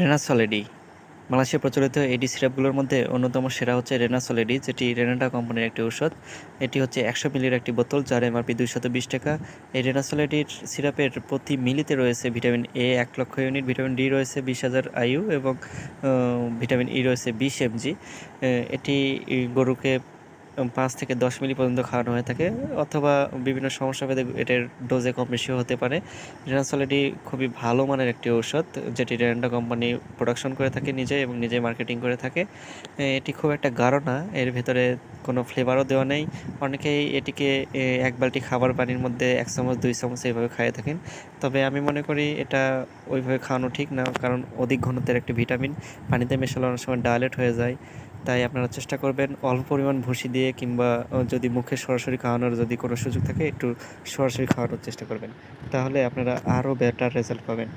রেনাসলেডি বাংলাদেশে প্রচলিত এডি সিরাপগুলোর মধ্যে অন্যতম সেরা হচ্ছে রেনাসলেডি যেটি রেনাটা কোম্পানির একটি ঔষধ। এটি হচ্ছে একশো মিলির একটি বোতল, যার এমআরপি দুইশত বিশ টাকা। এই রেনাসলেডির সিরাপের প্রতি মিলিতে রয়েছে ভিটামিন এ এক লক্ষ ইউনিট, ভিটামিন ডি রয়েছে বিশ হাজার আইইউ এবং ভিটামিন ই রয়েছে বিশ এমজি। এটি গরুকে পাঁচ থেকে দশ মিলি পর্যন্ত খাওয়ানো হয়ে থাকে, অথবা বিভিন্ন সমস্যা ভেদে এটার ডোজে কম বেশিও হতে পারে। রেনাসলেডি খুবই ভালো মানের একটি ঔষধ, যেটি রেনান্ডা কোম্পানি প্রোডাকশন করে থাকে নিজে এবং নিজে মার্কেটিং করে থাকে। এটি খুব একটা গাঢ় না, এর ভেতরে কোনো ফ্লেভারও দেওয়া নেই। অনেকেই এটিকে এক বালটি খাবার পানির মধ্যে এক চামচ, দুই চামচ এইভাবে খাইয়ে থাকেন। তবে আমি মনে করি এটা ওইভাবে খাওয়ানো ঠিক না, কারণ অধিক ঘনত্বের একটি ভিটামিন পানিতে মেশালে অনেক সময় ডায়ালেট হয়ে যায়। তাই আপনারা চেষ্টা করবেন অল্প পরিমাণ ভুসি দিয়ে কিংবা যদি মুখে সরাসরি খাওয়ানোর যদি কোনো সুযোগ থাকে, একটু সরাসরি খাওয়ানোর চেষ্টা করবেন। তাহলে আপনারা আরও বেটার রেজাল্ট পাবেন।